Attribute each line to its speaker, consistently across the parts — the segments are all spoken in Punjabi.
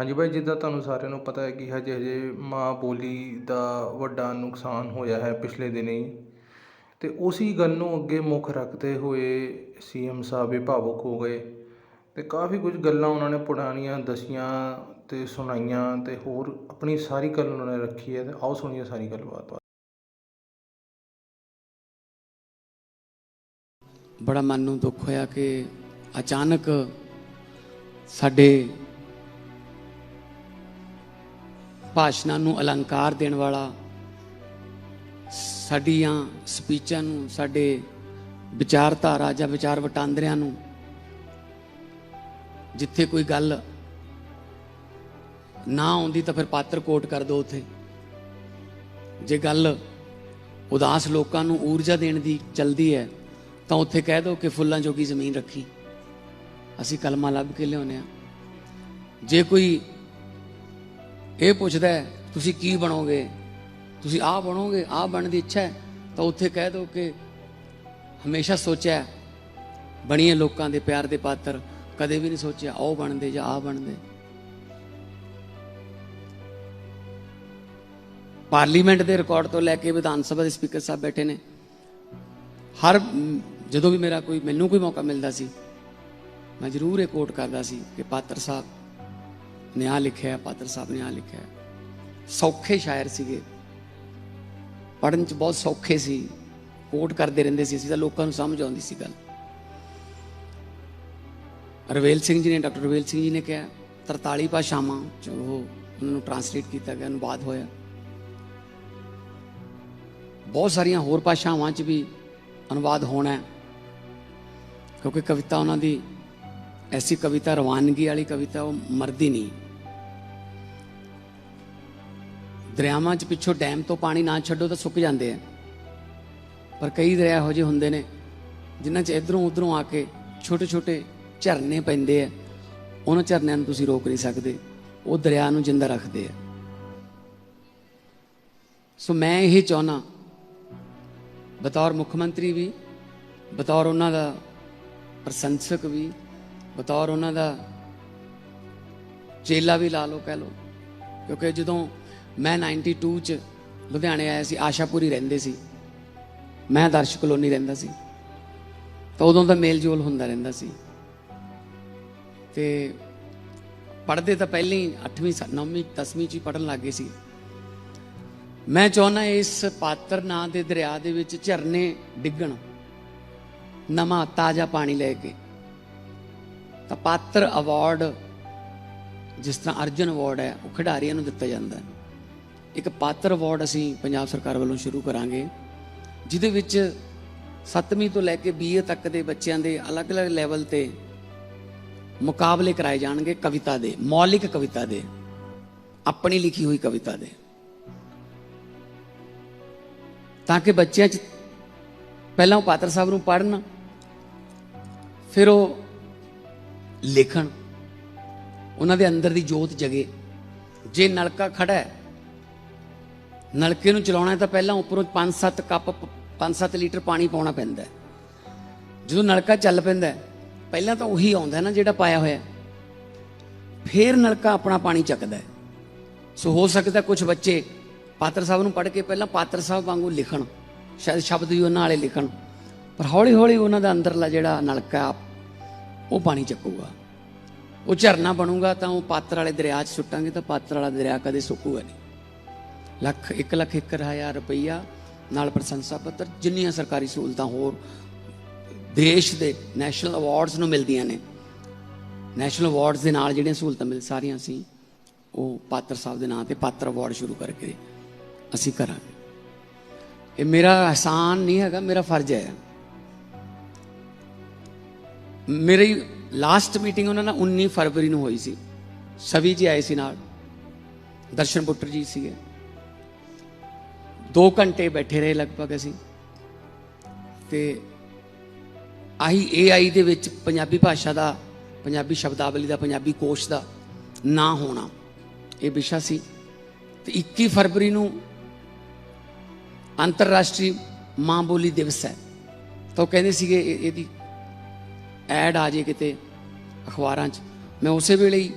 Speaker 1: ਹਾਂਜੀ ਬਾਈ, ਜਿੱਦਾਂ ਤੁਹਾਨੂੰ ਸਾਰਿਆਂ ਨੂੰ ਪਤਾ ਹੈ ਕਿ ਹਜੇ ਹਜੇ ਮਾਂ ਬੋਲੀ ਦਾ ਵੱਡਾ ਨੁਕਸਾਨ ਹੋਇਆ ਹੈ ਪਿਛਲੇ ਦਿਨੇ। ਹੀ ਤੇ ਉਸੀ ਗੱਲ ਨੂੰ ਅੱਗੇ ਮੁੱਖ ਰੱਖਦੇ ਹੋਏ ਸੀਐਮ ਸਾਹਿਬ ਵੀ ਭਾਵੁਕ ਹੋ ਗਏ। ਤੇ ਕਾਫੀ ਕੁਝ ਗੱਲਾਂ ਉਹਨਾਂ ਨੇ ਪੁਰਾਣੀਆਂ ਦਸੀਆਂ ਤੇ ਸੁਣਾਈਆਂ ਤੇ ਹੋਰ ਆਪਣੀ ਸਾਰੀ ਗੱਲ ਉਹਨਾਂ ਨੇ ਰੱਖੀ ਹੈ ਤੇ ਆਓ ਸੁਣੀਏ ਸਾਰੀ ਗੱਲਬਾਤ
Speaker 2: ਬੜਾ ਮਨ ਨੂੰ ਦੁੱਖ ਹੋਇਆ ਕਿ ਅਚਾਨਕ ਸਾਡੇ ਭਾਸ਼ਣਾਂ ਨੂੰ ਅਲੰਕਾਰ ਦੇਣ ਵਾਲਾ, ਸਾਡੀਆਂ ਸਪੀਚਾਂ ਨੂੰ, ਸਾਡੇ ਵਿਚਾਰਧਾਰਾ ਜਾਂ ਵਿਚਾਰ ਵਟਾਂਦਰਿਆਂ ਨੂੰ, ਜਿੱਥੇ ਕੋਈ ਗੱਲ ਨਾ ਆਉਂਦੀ ਤਾਂ ਫਿਰ ਪਾਤਰ ਕੋਟ ਕਰ ਦੋ ਉਥੇ। ਜੇ ਗੱਲ ਉਦਾਸ ਲੋਕਾਂ ਨੂੰ ਊਰਜਾ ਦੇਣ ਦੀ ਚਲਦੀ ਹੈ, ਤਾਂ ਉੱਥੇ ਕਹਿ ਦੋ ਕਿ ਫੁੱਲਾਂ ਜੋਗੀ ਜ਼ਮੀਨ ਰੱਖੀ। ਅਸੀਂ ਕਲਮਾ ਲੱਭ ਕੇ ਲਿਆਉਂਦੇ ਆ ਜੇ ਕੋਈ ਇਹ ਪੁੱਛਦਾ ਤੁਸੀਂ ਕੀ ਬਣੋਗੇ? ਤੁਸੀਂ ਆਹ ਬਣੋਗੇ, ਆਹ ਬਣਨ ਦੀ ਇੱਛਾ ਹੈ। ਤਾਂ ਉੱਥੇ ਕਹਿ ਦੋ ਕਿ ਹਮੇਸ਼ਾ ਸੋਚਿਆ ਬਣੀਏ ਲੋਕਾਂ ਦੇ ਪਿਆਰ ਦੇ ਪਾਤਰ, ਕਦੇ ਵੀ ਨਹੀਂ ਸੋਚਿਆ ਉਹ ਬਣਦੇ ਜਾਂ ਆਹ ਬਣਦੇ। ਪਾਰਲੀਮੈਂਟ ਦੇ ਰਿਕਾਰਡ ਤੋਂ ਲੈ ਕੇ ਵਿਧਾਨ ਸਭਾ ਦੇ ਸਪੀਕਰ ਸਾਹਿਬ ਬੈਠੇ ਨੇ। ਹਰ, ਜਦੋਂ ਵੀ ਮੇਰਾ ਕੋਈ, ਮੈਨੂੰ ਕੋਈ ਮੌਕਾ ਮਿਲਦਾ ਸੀ, ਮੈਂ ਜ਼ਰੂਰ ਇਹ ਕੋਟ ਕਰਦਾ ਸੀ ਕਿ ਪਾਤਰ ਸਾਹਿਬ ਨੇ ਆ ਲਿਖਿਆ ਪਾਤਰ ਸਾਹਿਬ ਨੇ ਆ ਲਿਖਿਆ ਸੌਖੇ ਸ਼ਾਇਰ ਸੀਗੇ। ਪੜਨ ਚ ਬਹੁਤ ਸੌਖੇ ਸੀ। ਕੋਟ ਕਰਦੇ ਰਹਿੰਦੇ ਸੀ। ਅਸੀਂ ਤਾਂ ਲੋਕਾਂ ਨੂੰ ਸਮਝ ਆਉਂਦੀ ਸੀ ਗੱਲ। ਰਵੇਲ ਸਿੰਘ ਜੀ ਨੇ, ਡਾਕਟਰ ਰਵੇਲ ਸਿੰਘ ਜੀ ਨੇ ਕਿਹਾ 43 ਭਾਸ਼ਾਵਾਂ ਚ ਉਹ ਉਹਨਾਂ ਨੂੰ ਟਰਾਂਸਲੇਟ ਕੀਤਾ ਗਿਆ, ਅਨੁਵਾਦ ਹੋਇਆ। ਬਹੁਤ ਸਾਰੀਆਂ ਹੋਰ ਭਾਸ਼ਾਵਾਂ 'ਚ ਵੀ ਅਨੁਵਾਦ ਹੋਣਾ ਹੈ। ਕਿਉਂਕਿ ਕਵਿਤਾ ਉਹਨਾਂ ਦੀ ਐਸੀ ਕਵਿਤਾ ਰਵਾਨਗੀ ਵਾਲੀ ਕਵਿਤਾ ਉਹ ਮਰਦੀ ਨਹੀਂ ਦਰਿਆਵਾਂ 'ਚ ਪਿੱਛੋਂ ਡੈਮ ਤੋਂ ਪਾਣੀ ਨਾ ਛੱਡੋ ਤਾਂ ਸੁੱਕ ਜਾਂਦੇ ਆ ਪਰ ਕਈ ਦਰਿਆ ਇਹੋ ਜਿਹੇ ਹੁੰਦੇ ਨੇ ਜਿਨ੍ਹਾਂ 'ਚ ਇਧਰੋਂ ਉਧਰੋਂ ਆ ਕੇ ਛੋਟੇ ਛੋਟੇ ਝਰਨੇ ਪੈਂਦੇ ਆ ਉਹਨਾਂ ਝਰਨਿਆਂ ਨੂੰ ਤੁਸੀਂ ਰੋਕ ਨਹੀਂ ਸਕਦੇ ਉਹ ਦਰਿਆ ਨੂੰ ਜਿੰਦਾ ਰੱਖਦੇ ਆ ਸੋ ਮੈਂ ਇਹ ਚਾਹਨਾ ਬਤੌਰ ਮੁੱਖ ਮੰਤਰੀ ਵੀ ਬਤੌਰ ਉਹਨਾਂ ਦਾ ਪ੍ਰਸ਼ੰਸਕ ਵੀ ਬਤੌਰ ਉਹਨਾਂ ਦਾ ਚੇਲਾ ਵੀ ਲਾ ਲਓ ਕਹਿ ਲਓ। ਕਿਉਂਕਿ ਜਦੋਂ ਮੈਂ 92 ਚ ਲੁਧਿਆਣੇ ਆਇਆ ਸੀ, ਆਸ਼ਾਪੁਰੀ ਰਹਿੰਦੇ ਸੀ। ਮੈਂ ਦਰਸ਼ ਕਲੋਨੀ ਰਹਿੰਦਾ ਸੀ। ਤਾਂ ਉਦੋਂ ਦਾ ਮੇਲ ਜੋਲ ਹੁੰਦਾ ਰਹਿੰਦਾ ਸੀ। ਤੇ ਪੜ੍ਹਦੇ ਤਾਂ ਪਹਿਲਾਂ ਹੀ 8ਵੀਂ 9ਵੀਂ 10ਵੀਂ ਚ ਹੀ ਪੜਨ ਲੱਗੇ ਸੀ। ਮੈਂ ਚਾਹੁੰਦਾ ਇਸ ਪਾਤਰ ਨਾਂ ਦੇ ਦਰਿਆ ਦੇ ਵਿੱਚ ਝਰਨੇ ਡਿੱਗਣ, ਨਵਾਂ ਤਾਜ਼ਾ ਪਾਣੀ ਲੈ ਕੇ। ਤਾਂ ਪਾਤਰ ਅਵਾਰਡ ਜਿਸ ਤਰ੍ਹਾਂ ਅਰਜਨ ਅਵਾਰਡ ਹੈ, ਉਹ ਖਿਡਾਰੀਆਂ ਨੂੰ ਦਿੱਤਾ ਜਾਂਦਾ ਹੈ। ਇੱਕ ਪਾਤਰ ਅਵਾਰਡ ਅਸੀਂ ਪੰਜਾਬ ਸਰਕਾਰ ਵੱਲੋਂ ਸ਼ੁਰੂ ਕਰਾਂਗੇ, ਜਿਹਦੇ ਵਿੱਚ 7ਵੀਂ ਤੋਂ ਲੈ ਕੇ 20 ਤੱਕ ਦੇ ਬੱਚਿਆਂ ਦੇ ਅਲੱਗ-ਅਲੱਗ ਲੈਵਲ ਤੇ ਮੁਕਾਬਲੇ ਕਰਾਏ ਜਾਣਗੇ ਕਵਿਤਾ ਦੇ, ਮੌਲਿਕ ਕਵਿਤਾ ਦੇ, ਆਪਣੀ ਲਿਖੀ ਹੋਈ ਕਵਿਤਾ ਦੇ। ਤਾਂ ਕਿ ਬੱਚਿਆਂ 'ਚ ਪਹਿਲਾਂ ਉਹ ਪਾਤਰ ਸਾਹਿਬ ਨੂੰ ਪੜ੍ਹਨ, ਫਿਰ ਉਹ ਲਿਖਣ। ਉਹਨਾਂ ਦੇ ਅੰਦਰ ਦੀ ਜੋਤ ਜਗੇ। ਜੇ ਨਲਕਾ ਖੜਾ ਹੈ, ਨਲਕੇ ਨੂੰ ਚਲਾਉਣਾ ਹੈ ਤਾਂ ਪਹਿਲਾਂ ਉੱਪਰੋਂ 5-7 ਕੱਪ 5-7 ਲੀਟਰ ਪਾਣੀ ਪਾਉਣਾ ਪੈਂਦਾ ਹੈ। ਜਦੋਂ ਨਲਕਾ ਚੱਲ ਪੈਂਦਾ ਪਹਿਲਾਂ ਤਾਂ ਉਹੀ ਆਉਂਦਾ ਨਾ ਜਿਹੜਾ ਪਾਇਆ ਹੋਇਆ ਹੈ। ਫਿਰ ਨਲਕਾ ਆਪਣਾ ਪਾਣੀ ਚੱਕਦਾ ਸੋ ਹੋ ਸਕਦਾ ਕੁਝ ਬੱਚੇ ਪਾਤਰ ਸਾਹਿਬ ਨੂੰ ਪੜ੍ਹ ਕੇ ਪਹਿਲਾਂ ਪਾਤਰ ਸਾਹਿਬ ਵਾਂਗੂ ਲਿਖਣ, ਸ਼ਾਇਦ ਸ਼ਬਦ ਵੀ ਉਹਨਾਂ ਵਾਲੇ ਲਿਖਣ। ਪਰ ਹੌਲੀ ਹੌਲੀ ਉਹਨਾਂ ਦਾ ਅੰਦਰਲਾ ਜਿਹੜਾ ਨਲਕਾ ਉਹ ਪਾਣੀ ਚੱਕੂਗਾ। ਉਹ ਝਰਨਾ ਬਣੂਗਾ ਤਾਂ ਉਹ ਪਾਤਰ ਵਾਲੇ ਦਰਿਆ 'ਚ ਸੁੱਟਾਂਗੇ ਤਾਂ ਪਾਤਰ ਵਾਲਾ ਦਰਿਆ ਕਦੇ ਸੁੱਕੂਗਾ ਨਹੀਂ। ਲੱਖ 1 ਲੱਖ 1 ਹਜ਼ਾਰ ਰੁਪਈਆ ਨਾਲ ਪ੍ਰਸ਼ੰਸਾ ਪੱਤਰ, ਜਿੰਨੀਆਂ ਸਰਕਾਰੀ ਸਹੂਲਤਾਂ ਹੋਰ ਦੇਸ਼ ਦੇ ਨੈਸ਼ਨਲ ਅਵਾਰਡਸ ਨੂੰ ਮਿਲਦੀਆਂ ਨੇ। ਨੈਸ਼ਨਲ ਅਵਾਰਡਸ ਦੇ ਨਾਲ ਜਿਹੜੀਆਂ ਸਹੂਲਤਾਂ ਮਿਲ ਸਾਰੀਆਂ ਅਸੀਂ, ਉਹ ਪਾਤਰ ਸਾਹਿਬ ਦੇ ਨਾਂ ਤੇ ਪਾਤਰ ਅਵਾਰਡ ਸ਼ੁਰੂ ਕਰਕੇ ਅਸੀਂ ਕਰਾਂਗੇ। ਇਹ ਮੇਰਾ ਅਹਿਸਾਨ ਨਹੀਂ ਹੈਗਾ, ਮੇਰਾ ਫਰਜ਼ ਹੈ। ਮੇਰੀ ਲਾਸਟ ਮੀਟਿੰਗ ਉਹਨਾਂ ਨਾਲ 19 ਫਰਵਰੀ ਨੂੰ ਹੋਈ ਸੀ ਸਵੀ ਜੀ ਆਏ ਸੀ ਨਾਲ ਦਰਸ਼ਨ ਪੁੱਤਰ ਜੀ ਸੀਗੇ 2 ਘੰਟੇ ਬੈਠੇ ਰਹੇ ਲਗਭਗ ਅਸੀਂ ਤੇ ਆਹੀ ਏਆਈ ਦੇ ਵਿੱਚ ਪੰਜਾਬੀ ਭਾਸ਼ਾ ਦਾ ਪੰਜਾਬੀ ਸ਼ਬਦਾਵਲੀ ਦਾ ਪੰਜਾਬੀ ਕੋਸ਼ ਦਾ ਨਾ ਹੋਣਾ ਇਹ ਵਿਸ਼ਾ ਸੀ ਤੇ 21 ਫਰਵਰੀ ਨੂੰ ਅੰਤਰਰਾਸ਼ਟਰੀ ਮਾਂ ਬੋਲੀ ਦਿਵਸ ਹੈ ਤਾਂ ਉਹ ਕਹਿੰਦੇ ਸੀਗੇ ਇਹ- ਇਹਦੀ ਐਡ ਆ ਜੇ ਕਿਤੇ ਅਖਬਾਰਾਂ 'ਚ। ਮੈਂ ਉਸੇ ਵੇਲੇ ਹੀ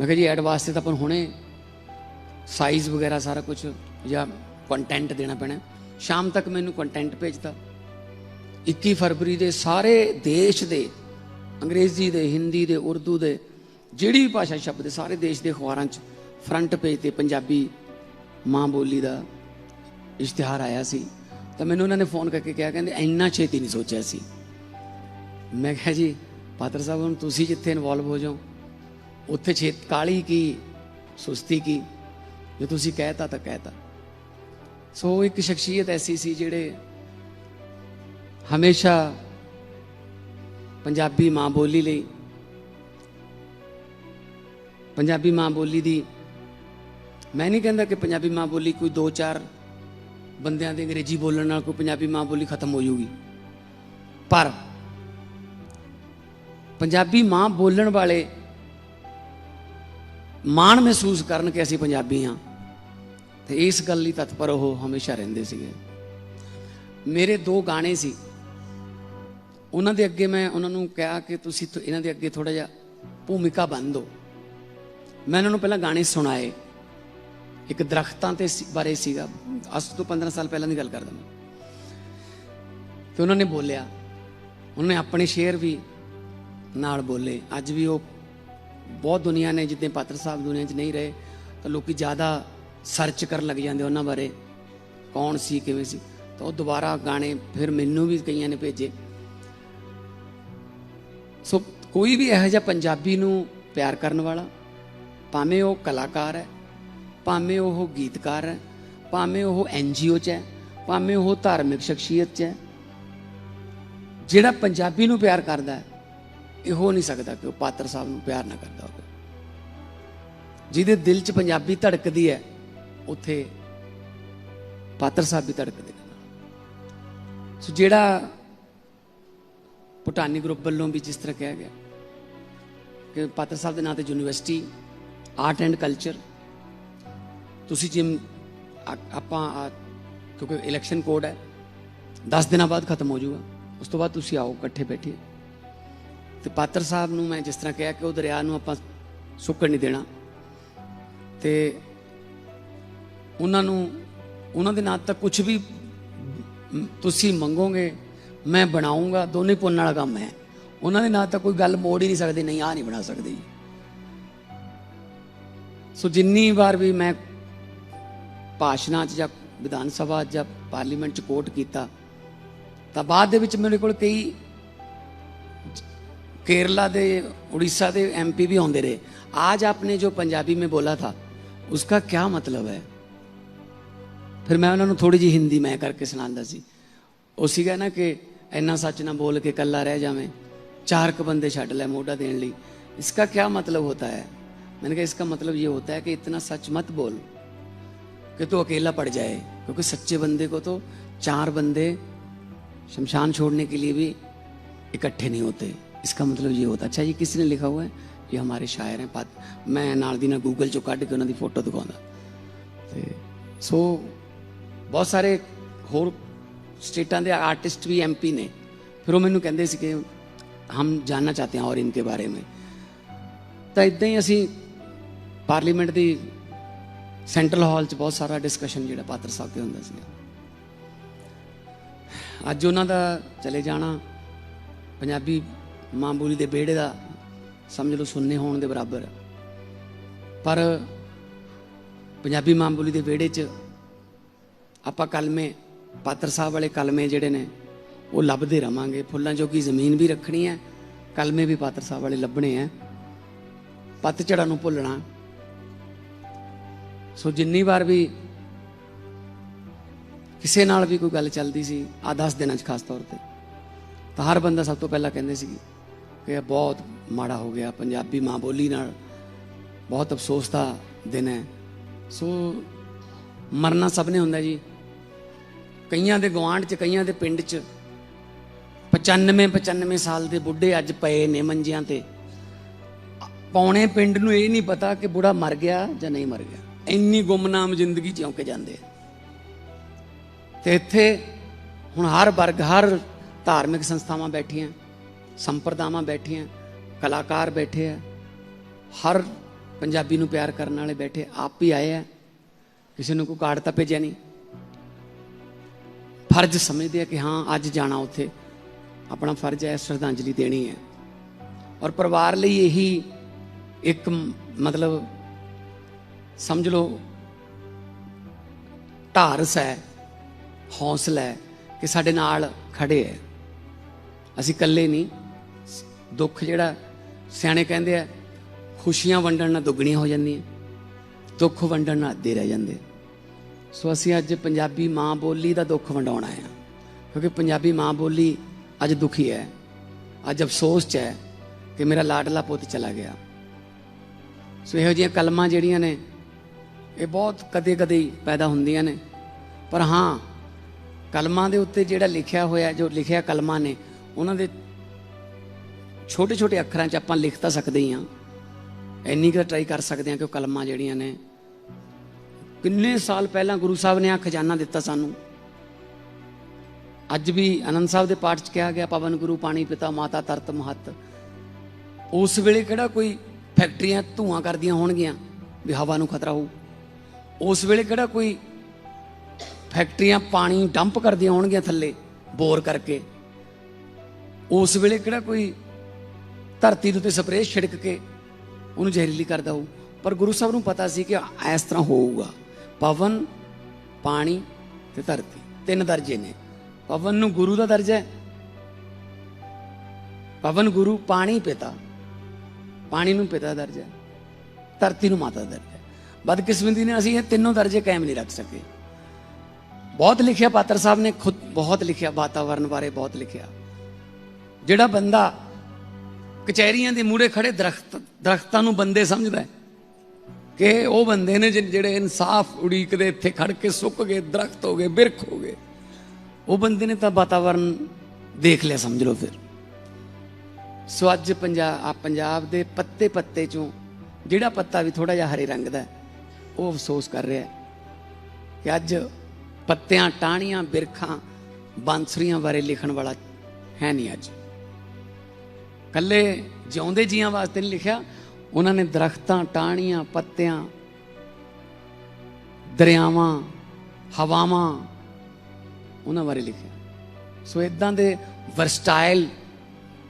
Speaker 2: ਮੈਂ ਕਿਹਾ ਜੀ, ਐਡ ਵਾਸਤੇ ਤਾਂ ਆਪਾਂ ਹੁਣੇ ਸਾਈਜ਼ ਵਗੈਰਾ ਸਾਰਾ ਕੁਝ ਜਾਂ ਕੰਟੈਂਟ ਦੇਣਾ ਪੈਣਾ। ਸ਼ਾਮ ਤੱਕ ਮੈਨੂੰ ਕੰਟੈਂਟ ਭੇਜਤਾ। 21 ਫਰਵਰੀ ਦੇ ਸਾਰੇ ਦੇਸ਼ ਦੇ, ਅੰਗਰੇਜ਼ੀ ਦੇ, ਹਿੰਦੀ ਦੇ, ਉਰਦੂ ਦੇ, ਜਿਹੜੀ ਵੀ ਭਾਸ਼ਾ ਸ਼ਬਦ ਸਾਰੇ ਦੇਸ਼ ਦੇ ਅਖਬਾਰਾਂ 'ਚ ਫਰੰਟ ਪੇਜ ਤੇ ਪੰਜਾਬੀ ਮਾਂ ਬੋਲੀ ਦਾ ਇਸ਼ਤਿਹਾਰ ਆਇਆ ਸੀ। ਤਾਂ ਮੈਨੂੰ ਉਹਨਾਂ ਨੇ ਫੋਨ ਕਰਕੇ ਕਿਹਾ, ਕਹਿੰਦੇ ਇੰਨਾ ਛੇਤੀ ਨਹੀਂ ਸੋਚਿਆ ਸੀ। ਮੈਂ ਕਿਹਾ ਜੀ, ਪਾਤਰ ਸਾਹਿਬ, ਹੁਣ ਤੁਸੀਂ ਜਿੱਥੇ ਇਨਵੋਲਵ ਹੋ ਜਾਓ, ਉੱਥੇ ਛੇਤ ਕਾਲੀ ਕੀ, ਸੁਸਤੀ ਕੀ? ਜੇ ਤੁਸੀਂ ਕਹਿਤਾ ਤਾਂ ਕਹਿਤਾ। ਸੋ ਇੱਕ ਸ਼ਖਸੀਅਤ ਐਸੀ ਸੀ ਜਿਹੜੇ ਹਮੇਸ਼ਾ ਪੰਜਾਬੀ ਮਾਂ ਬੋਲੀ ਲਈ, ਪੰਜਾਬੀ ਮਾਂ ਬੋਲੀ ਦੀ, ਮੈਂ ਨਹੀਂ ਕਹਿੰਦਾ ਕਿ ਪੰਜਾਬੀ ਮਾਂ ਬੋਲੀ ਕੋਈ ਦੋ ਚਾਰ ਬੰਦਿਆਂ ਦੇ ਅੰਗਰੇਜ਼ੀ ਬੋਲਣ ਨਾਲ ਕੋਈ ਪੰਜਾਬੀ ਮਾਂ ਬੋਲੀ ਖਤਮ ਹੋ ਜਾਊਗੀ, ਪਰ ਪੰਜਾਬੀ ਮਾਂ ਬੋਲਣ ਵਾਲੇ ਮਾਣ ਮਹਿਸੂਸ ਕਰਨ ਕਿ ਅਸੀਂ ਪੰਜਾਬੀ ਹਾਂ। ਤੇ ਇਸ ਗੱਲ ਲਈ ਤਤਪਰ ਉਹ ਹਮੇਸ਼ਾ ਰਹਿੰਦੇ ਸੀਗੇ। ਮੇਰੇ ਦੋ ਗਾਣੇ ਸੀ। ਉਹਨਾਂ ਦੇ ਅੱਗੇ ਮੈਂ ਉਹਨਾਂ ਨੂੰ ਕਿਹਾ ਕਿ ਤੁਸੀਂ ਇਹਨਾਂ ਦੇ ਅੱਗੇ ਥੋੜਾ ਜਿਹਾ ਭੂਮਿਕਾ ਬੰਨ ਦਿਓ। ਮੈਂ ਉਹਨਾਂ ਨੂੰ ਪਹਿਲਾਂ ਗਾਣੇ ਸੁਣਾਏ। ਇੱਕ ਦਰਖਤਾਂ ਤੇ ਸੀ- ਬਾਰੇ ਸੀਗਾ। ਅੱਜ ਤੋਂ 15 ਸਾਲ ਪਹਿਲਾਂ ਦੀ ਗੱਲ ਕਰਦਾ ਮੈਂ। ਤੇ ਉਹਨਾਂ ਨੇ ਬੋਲਿਆ। ਉਹਨਾਂ ਨੇ ਆਪਣੇ ਸ਼ੇਰ ਵੀ ਨਾਲ ਬੋਲੇ। ਅੱਜ ਵੀ ਉਹ ਬਹੁਤ ਦੁਨੀਆ ਨੇ, ਜਿੱਦਾਂ ਪਾਤਰ ਸਾਹਿਬ ਦੁਨੀਆ 'ਚ ਨਹੀਂ ਰਹੇ, ਤਾਂ ਲੋਕੀ ਜ਼ਿਆਦਾ ਸਰਚ ਕਰਨ ਲੱਗ ਜਾਂਦੇ ਉਹਨਾਂ ਬਾਰੇ। ਕੌਣ ਸੀ, ਕਿਵੇਂ ਸੀ? ਤਾਂ ਉਹ ਦੁਬਾਰਾ ਗਾਣੇ ਫਿਰ ਮੈਨੂੰ ਵੀ ਕਈਆਂ ਨੇ ਭੇਜੇ। ਸੋ ਕੋਈ ਵੀ ਇਹੋ ਜਿਹਾ ਪੰਜਾਬੀ ਨੂੰ ਪਿਆਰ ਕਰਨ ਵਾਲਾ, ਭਾਵੇਂ ਉਹ ਕਲਾਕਾਰ ਹੈ, ਭਾਵੇਂ ਉਹ ਗੀਤਕਾਰ ਹੈ, ਭਾਵੇਂ ਉਹ ਐਨਜੀਓ 'ਚ ਹੈ, ਭਾਵੇਂ ਉਹ ਧਾਰਮਿਕ ਸ਼ਖਸੀਅਤ 'ਚ ਹੈ, ਜਿਹੜਾ ਪੰਜਾਬੀ ਨੂੰ ਪਿਆਰ ਕਰਦਾ ਹੈ ਇਹ ਹੋ ਨਹੀਂ ਸਕਦਾ ਕਿ ਉਹ ਪਾਤਰ ਸਾਹਿਬ ਨੂੰ ਪਿਆਰ ਨਾ ਕਰਦਾ ਹੋਵੇ। ਜਿਹਦੇ ਦਿਲ 'ਚ ਪੰਜਾਬੀ ਧੜਕਦੀ ਹੈ, ਉੱਥੇ ਪਾਤਰ ਸਾਹਿਬ ਵੀ ਧੜਕਦੇ ਨੇ। ਸੋ ਜਿਹੜਾ ਭੂਟਾਨੀ ਗਰੁੱਪ ਵੱਲੋਂ ਵੀ ਜਿਸ ਤਰ੍ਹਾਂ ਕਿਹਾ ਗਿਆ ਕਿ ਪਾਤਰ ਸਾਹਿਬ ਦੇ ਨਾਂ ਤੇ ਯੂਨੀਵਰਸਿਟੀ, ਆਰਟ ਐਂਡ ਕਲਚਰ, ਤੁਸੀਂ ਜਿਮ ਆਪਾਂ ਕਿਉਂਕਿ ਇਲੈਕਸ਼ਨ ਕੋਡ ਹੈ 10 ਦਿਨਾਂ ਬਾਅਦ ਖਤਮ ਹੋ ਜਾਊਗਾ, ਉਸ ਤੋਂ ਬਾਅਦ ਤੁਸੀਂ ਆਓ, ਇਕੱਠੇ ਬੈਠੀਏ। ਤੇ ਪਾਤਰ ਸਾਹਿਬ ਨੂੰ ਮੈਂ ਜਿਸ ਤਰ੍ਹਾਂ ਕਿਹਾ ਕਿ ਉਹ ਦਰਿਆ ਨੂੰ ਆਪਾਂ ਸੁੱਕਣ ਨਹੀਂ ਦੇਣਾ ਤੇ ਉਹਨਾਂ ਨੂੰ, ਉਹਨਾਂ ਦੇ ਨਾਂ ਤਾਂ ਕੁਝ ਵੀ ਤੁਸੀਂ ਮੰਗੋਗੇ, ਮੈਂ ਬਣਾਉਂਗਾ, ਦੋਨੇ ਪੁੰਨ ਵਾਲਾ ਕੰਮ ਹੈ ਉਹਨਾਂ ਦੇ ਨਾਂ ਤਾਂ ਕੋਈ ਗੱਲ ਮੋੜ ਹੀ ਨਹੀਂ ਸਕਦੇ, ਨਹੀਂ ਆ ਨਹੀਂ ਬਣਾ ਸਕਦੇ ਜੀ। ਸੋ ਜਿੰਨੀ ਵਾਰ ਵੀ ਮੈਂ ਭਾਸ਼ਣਾਂ 'ਚ ਜਾਂ ਵਿਧਾਨ ਸਭਾ ਜਾਂ ਪਾਰਲੀਮੈਂਟ 'ਚ ਕੋਟ ਕੀਤਾ, ਤਾਂ ਬਾਅਦ ਦੇ ਵਿੱਚ ਮੇਰੇ ਕੋਲ ਕਈ केरला दे उड़ीसा दे एमपी भी आते रहे आज आपने जो पंजाबी में बोला था उसका क्या मतलब है ਫਿਰ ਮੈਂ ਉਹਨਾਂ ਨੂੰ ਥੋੜੀ ਜੀ ਹਿੰਦੀ ਮੈਂ ਕਰਕੇ ਸੁਣਾਉਂਦਾ ਸੀ ਉਹ ਸੀਗਾ ਨਾ ਕਿ ਇੰਨਾ ਸੱਚ ਨਾ ਬੋਲ ਕੇ ਕੱਲਾ ਰਹਿ ਜਾਵੇਂ ਚਾਰ ਕ ਬੰਦੇ ਛੱਡ ਲੈ ਮੋਢਾ ਦੇਣ ਲਈ इसका क्या मतलब होता है मैंने कहा इसका मतलब ये होता है कि इतना सच मत बोल कि तू अकेला पड़ जाए क्योंकि सच्चे बंदे को तो चार बंदे शमशान छोड़ने के लिए भी इकट्ठे नहीं होते इसका मतलब ये होता अच्छा ये किसने लिखा हुआ है ये हमारे शायर हैं पात मैं ਨਾਲ ਦੀ ਨਾਲ ਗੂਗਲ ਚੋਂ ਕੱਢ ਕੇ ਉਹਨਾਂ ਦੀ ਫੋਟੋ ਦਿਖਾਉਂਦਾ ਤੇ ਸੋ ਬਹੁਤ ਸਾਰੇ ਹੋਰ ਸਟੇਟਾਂ ਦੇ ਆਰਟਿਸਟ ਵੀ ਐਮਪੀ ਨੇ ਫਿਰ ਉਹ ਮੈਨੂੰ ਕਹਿੰਦੇ ਸੀ ਕਿ ਹਮ ਜਾਨਣਾ ਚਾਹਤੇ ਹਾਂ ਔਰ ਇਨਕੇ ਬਾਰੇ में ਤਾਂ ਇਦਾਂ ਹੀ ਅਸੀਂ ਪਾਰਲੀਮੈਂਟ ਦੀ ਸੈਂਟਰਲ ਹਾਲ 'ਚ ਬਹੁਤ ਸਾਰਾ ਡਿਸਕਸ਼ਨ ਜਿਹੜਾ ਪਾਤਰ ਸਾਹਿਬ ਤੇ ਹੁੰਦਾ ਸੀ ਅੱਜ ਉਹਨਾਂ ਦਾ ਚਲੇ ਜਾਣਾ ਪੰਜਾਬੀ ਮਾਂ ਬੋਲੀ ਦੇ ਵਿਹੜੇ ਦਾ ਸਮਝ ਲਓ ਸੁੰਨੇ ਹੋਣ ਦੇ ਬਰਾਬਰ। ਪਰ ਪੰਜਾਬੀ ਮਾਂ ਬੋਲੀ ਦੇ ਵਿਹੜੇ 'ਚ ਆਪਾਂ ਕਲਮੇ, ਪਾਤਰ ਸਾਹਿਬ ਵਾਲੇ ਕਲਮੇ ਜਿਹੜੇ ਨੇ, ਉਹ ਲੱਭਦੇ ਰਵਾਂਗੇ। ਫੁੱਲਾਂ ਜੋਗੀ ਜ਼ਮੀਨ ਵੀ ਰੱਖਣੀ ਹੈ, ਕਲਮੇ ਵੀ ਪਾਤਰ ਸਾਹਿਬ ਵਾਲੇ ਲੱਭਣੇ ਆ ਪਤਝੜਾਂ ਨੂੰ ਭੁੱਲਣਾ। ਸੋ ਜਿੰਨੀ ਵਾਰ ਵੀ ਕਿਸੇ ਨਾਲ ਵੀ ਕੋਈ ਗੱਲ ਚੱਲਦੀ ਸੀ ਆ 10 ਦਿਨਾਂ 'ਚ ਖਾਸ ਤੌਰ ਤੇ, ਤਾਂ ਹਰ ਬੰਦਾ ਸਭ ਤੋਂ ਪਹਿਲਾਂ ਕਹਿੰਦੇ ਸੀ ਕਿ ਇਹ ਬਹੁਤ ਮਾੜਾ ਹੋ ਗਿਆ, ਪੰਜਾਬੀ ਮਾਂ ਬੋਲੀ ਨਾਲ ਬਹੁਤ ਅਫਸੋਸ ਦਾ ਦਿਨ ਹੈ। ਸੋ ਮਰਨਾ ਸਭ ਨੇ ਹੁੰਦਾ ਜੀ। ਕਈਆਂ ਦੇ ਗਵਾਂਢ 'ਚ, ਕਈਆਂ ਦੇ ਪਿੰਡ 'ਚ 95 95 ਸਾਲ ਦੇ ਬੁੱਢੇ ਅੱਜ ਪਏ ਨੇ ਮੰਜਿਆਂ ਤੇ। ਪੌਣੇ ਪਿੰਡ ਨੂੰ ਇਹ ਨਹੀਂ ਪਤਾ ਕਿ ਬੁੜਾ ਮਰ ਗਿਆ ਜਾਂ ਨਹੀਂ ਮਰ ਗਿਆ। ਇੰਨੀ ਗੁੰਮਨਾਮ ਜ਼ਿੰਦਗੀ ਜਿਉਂ ਕੇ ਜਾਂਦੇ ਆ। ਤੇ ਇੱਥੇ ਹੁਣ ਹਰ ਵਰਗ, ਹਰ ਧਾਰਮਿਕ ਸੰਸਥਾਵਾਂ ਬੈਠੀਆਂ। ਸੰਪਰਦਾਵਾਂ ਬੈਠੀਆਂ ਕਲਾਕਾਰ ਬੈਠੇ ਆ, ਹਰ ਪੰਜਾਬੀ ਨੂੰ ਪਿਆਰ ਕਰਨ ਵਾਲੇ ਬੈਠੇ ਆਪ ਹੀ ਆਏ ਆ। ਕਿਸੇ ਨੂੰ ਕੋਈ ਕਾਰਡ ਤਾਂ ਭੇਜਿਆ ਨਹੀਂ। ਫਰਜ਼ ਸਮਝਦੇ ਆ ਕਿ ਹਾਂ, ਅੱਜ ਜਾਣਾ ਉੱਥੇ। ਆਪਣਾ ਫਰਜ਼ ਹੈ, ਸ਼ਰਧਾਂਜਲੀ ਦੇਣੀ ਹੈ। ਔਰ ਪਰਿਵਾਰ ਲਈ ਇਹੀ ਇੱਕ ਮਤਲਬ ਸਮਝ ਲਓ, ਢਾਰਸ ਹੈ, ਹੌਸਲਾ ਹੈ ਕਿ ਸਾਡੇ ਨਾਲ ਖੜੇ ਹੈ। ਅਸੀਂ ਇਕੱਲੇ ਨਹੀਂ ਦੁੱਖ ਜਿਹੜਾ ਸਿਆਣੇ ਕਹਿੰਦੇ ਆ, ਖੁਸ਼ੀਆਂ ਵੰਡਣ ਨਾਲ ਦੁੱਗਣੀਆਂ ਹੋ ਜਾਂਦੀਆਂ, ਦੁੱਖ ਵੰਡਣ ਨਾਲ ਅੱਧੇ ਰਹਿ ਜਾਂਦੇ। ਸੋ ਅਸੀਂ ਅੱਜ ਪੰਜਾਬੀ ਮਾਂ ਬੋਲੀ ਦਾ ਦੁੱਖ ਵੰਡਾਉਣਾ ਹੈ, ਕਿਉਂਕਿ ਪੰਜਾਬੀ ਮਾਂ ਬੋਲੀ ਅੱਜ ਦੁਖੀ ਹੈ। ਅੱਜ ਅਫਸੋਸ 'ਚ ਹੈ ਕਿ ਮੇਰਾ ਲਾਡਲਾ ਪੁੱਤ ਚਲਾ ਗਿਆ। ਸੋ ਇਹੋ ਜਿਹੀਆਂ ਕਲਮਾਂ ਜਿਹੜੀਆਂ ਨੇ, ਇਹ ਬਹੁਤ ਕਦੇ-ਕਦੇ ਹੀ ਪੈਦਾ ਹੁੰਦੀਆਂ ਨੇ। ਪਰ ਹਾਂ, ਕਲਮਾਂ ਦੇ ਉੱਤੇ ਜਿਹੜਾ ਲਿਖਿਆ ਹੋਇਆ, ਜੋ ਲਿਖਿਆ ਕਲਮਾਂ ਨੇ, ਉਹਨਾਂ ਦੇ ਛੋਟੇ-ਛੋਟੇ ਅੱਖਰਾਂ 'ਚ ਆਪਾਂ ਲਿਖ ਤਾਂ ਸਕਦੇ ਹਾਂ ਇੰਨੀ ਕੁ ਟਰਾਈ ਕਰ ਸਕਦੇ ਹਾਂ ਕਿ ਉਹ ਕਲਮਾਂ ਜਿਹੜੀਆਂ ਨੇ। ਕਿੰਨੇ ਸਾਲ ਪਹਿਲਾਂ ਗੁਰੂ ਸਾਹਿਬ ਨੇ ਆ ਖਜ਼ਾਨਾ ਦਿੱਤਾ ਸਾਨੂੰ। ਅੱਜ ਵੀ ਆਨੰਦ ਸਾਹਿਬ ਦੇ ਪਾਠ 'ਚ ਕਿਹਾ ਗਿਆ, ਪਵਨ ਗੁਰੂ, ਪਾਣੀ ਪਿਤਾ, ਮਾਤਾ ਤਰਤ ਮਹਤ। ਉਸ ਵੇਲੇ ਕਿਹੜਾ ਕੋਈ ਫੈਕਟਰੀਆਂ ਧੂਆਂ ਕਰਦੀਆਂ ਹੋਣਗੀਆਂ ਵੀ ਹਵਾ ਨੂੰ ਖਤਰਾ ਹੋਊ? ਉਸ ਵੇਲੇ ਕਿਹੜਾ ਕੋਈ ਫੈਕਟਰੀਆਂ ਪਾਣੀ ਡੰਪ ਕਰਦੀਆਂ ਹੋਣਗੀਆਂ ਥੱਲੇ ਬੋਰ ਕਰਕੇ? ਉਸ ਵੇਲੇ ਕਿਹੜਾ ਕੋਈ ਧਰਤੀ ਦੇ ਉੱਤੇ ਸਪਰੇਅ ਛਿੜਕ ਕੇ ਉਹਨੂੰ ਜ਼ਹਿਰੀਲੀ ਕਰਦਾ ਹੋਊ। ਪਰ ਗੁਰੂ ਸਾਹਿਬ ਨੂੰ ਪਤਾ ਸੀ ਕਿ ਇਸ ਤਰ੍ਹਾਂ ਹੋਊਗਾ। ਪਵਨ ਪਾਣੀ ਤੇ ਧਰਤੀ ਤਿੰਨ ਦਰਜੇ ਨੇ। ਪਵਨ ਨੂੰ ਗੁਰੂ ਦਾ ਦਰਜਾ ਹੈ। ਪਵਨ ਗੁਰੂ ਪਾਣੀ ਪਿਤਾ। ਪਾਣੀ ਨੂੰ ਪਿਤਾ ਦਾ ਦਰਜਾ ਹੈ, ਧਰਤੀ ਨੂੰ ਮਾਤਾ ਦਾ ਦਰਜਾ ਹੈ। ਬਦਕਿਸਮਤੀ ਨੇ ਅਸੀਂ ਇਹ ਤਿੰਨੋਂ ਦਰਜੇ ਕਾਇਮ ਨਹੀਂ ਰੱਖ ਸਕੇ। ਬਹੁਤ ਲਿਖਿਆ ਪਾਤਰ ਸਾਹਿਬ ਨੇ ਖੁਦ ਬਹੁਤ ਲਿਖਿਆ ਵਾਤਾਵਰਣ ਬਾਰੇ ਬਹੁਤ ਲਿਖਿਆ। ਜਿਹੜਾ ਬੰਦਾ ਕਚਹਿਰੀਆਂ ਦੇ ਮੂਹਰੇ ਖੜੇ ਦਰਖਤ, ਦਰਖਤਾਂ ਨੂੰ ਬੰਦੇ ਸਮਝਦਾ ਕਿ ਉਹ ਬੰਦੇ ਨੇ ਜਿ- ਜਿਹੜੇ ਇਨਸਾਫ ਉਡੀਕਦੇ ਇੱਥੇ ਖੜ ਕੇ ਸੁੱਕ ਗਏ, ਦਰਖਤ ਹੋ ਗਏ, ਬਿਰਖ ਹੋ ਗਏ, ਉਹ ਬੰਦੇ ਨੇ ਤਾਂ ਵਾਤਾਵਰਨ ਦੇਖ ਲਿਆ, ਸਮਝ ਲਓ ਫਿਰ। ਸੋ ਅੱਜ ਪੰਜਾਬ ਆ ਪੰਜਾਬ ਦੇ ਪੱਤੇ ਪੱਤੇ ਚੋਂ ਜਿਹੜਾ ਪੱਤਾ ਵੀ ਥੋੜਾ ਜਿਹਾ ਹਰੇ ਰੰਗ ਦਾ ਉਹ ਅਫਸੋਸ ਕਰ ਰਿਹਾ ਕਿ ਅੱਜ ਪੱਤਿਆਂ, ਟਾਹਣੀਆਂ, ਬਿਰਖਾਂ, ਬਾਂਸਰੀਆਂ ਬਾਰੇ ਲਿਖਣ ਵਾਲਾ ਹੈ ਨਹੀਂ ਅੱਜ। ਕੱਲੇ ਜਿਉਂਦੇ ਜੀਆਂ ਵਾਸਤੇ ਨਹੀਂ ਲਿਖਿਆ, ਉਹਨਾਂ ਨੇ ਦਰਖਤਾਂ, ਟਾਹਣੀਆਂ, ਪੱਤਿਆਂ, ਦਰਿਆਵਾਂ, ਹਵਾਵਾਂ, ਉਹਨਾਂ ਬਾਰੇ ਲਿਖਿਆ। ਸੋ ਇਦਾਂ ਦੇ ਵਰਸਟਾਈਲ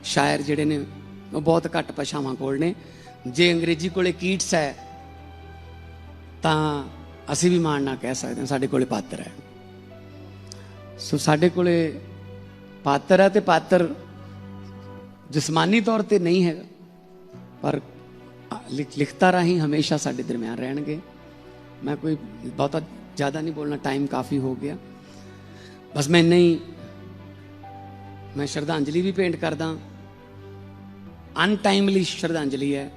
Speaker 2: ਸ਼ਾਇਰ ਜਿਹੜੇ ਨੇ, ਉਹ ਬਹੁਤ ਘੱਟ ਭਾਸ਼ਾਵਾਂ ਕੋਲ ਨੇ। ਜੇ ਅੰਗਰੇਜ਼ੀ ਕੋਲੇ ਕੀਟਸ ਹੈ, ਤਾਂ ਅਸੀਂ ਵੀ ਮਾਣ ਨਾ ਕਹਿ ਸਕਦੇ ਹਾਂ, ਸਾਡੇ ਕੋਲੇ ਪਾਤਰ ਹੈ। ਸੋ ਸਾਡੇ ਕੋਲੇ ਪਾਤਰ ਹੈ ਤੇ ਪਾਤਰ ਜਿਸਮਾਨੀ ਤੌਰ ਤੇ ਨਹੀਂ ਹੈਗਾ ਪਰ ਲਿਖ- ਲਿਖਤਾਂ ਰਾਹੀਂ ਹਮੇਸ਼ਾ ਸਾਡੇ ਦਰਮਿਆਨ ਰਹਿਣਗੇ ਮੈਂ ਕੋਈ ਬਹੁਤਾ ਜ਼ਿਆਦਾ ਨਹੀਂ ਬੋਲਣਾ ਟਾਈਮ ਕਾਫੀ ਹੋ ਗਿਆ ਬਸ ਮੈਂ ਇੰਨਾ ਹੀ ਮੈਂ ਸ਼ਰਧਾਂਜਲੀ ਵੀ ਪੇਂਟ ਕਰਦਾ ਅਨਟਾਈਮਲੀ ਸ਼ਰਧਾਂਜਲੀ ਹੈ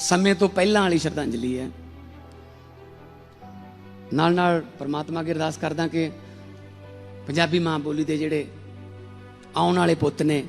Speaker 2: ਸਮੇਂ ਤੋਂ ਪਹਿਲਾਂ ਵਾਲੀ ਸ਼ਰਧਾਂਜਲੀ ਹੈ ਨਾਲ ਨਾਲ ਪਰਮਾਤਮਾ ਅੱਗੇ ਅਰਦਾਸ ਕਰਦਾ ਕਿ ਪੰਜਾਬੀ ਮਾਂ ਬੋਲੀ ਦੇ ਜਿਹੜੇ ਆਉਣ ਵਾਲੇ ਪੁੱਤ ਨੇ